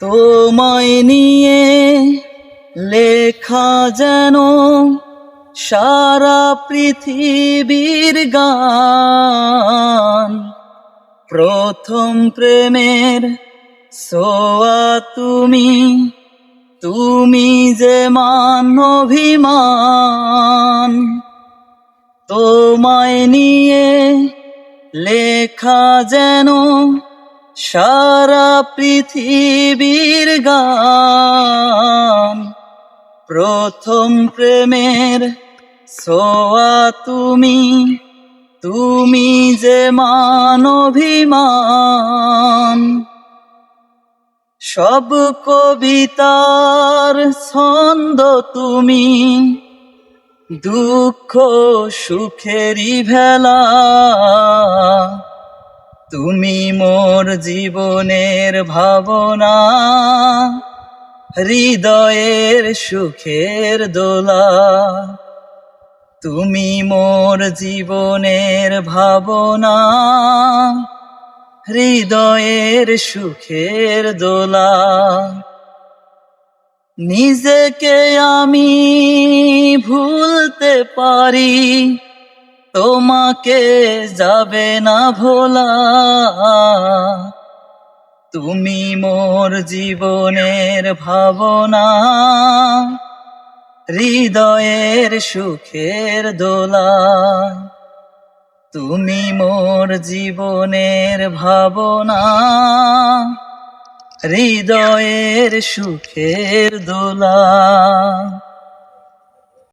তোমায় নিয়ে লেখা যেন সারা পৃথিবীর গান। প্রথম প্রেমের সোয়া তুমি তুমি যে মান অভিমান। তোমায় নিয়ে লেখা যেন সারা পৃথিবীর গান। প্রথম প্রেমের সোয়া তুমি তুমি যে মান অভিমান সব কবিতার ছন্দ তুমি, দুঃখ সুখেরই ভেলা। তুমি মোর জীবনের ভাবনা, হৃদয়ের সুখের দোলা। তুমি মোর জীবনের ভাবনা, হৃদয়ের সুখের দোলা। নিজেকে আমি ভুলতে পারি তোমাকে যাবে না ভোলা। তুমি মোর জীবনের ভাবনা, হৃদয়ের সুখের দোলা। তুমি মোর জীবনের ভাবনা, হৃদয়ের সুখের দোলা।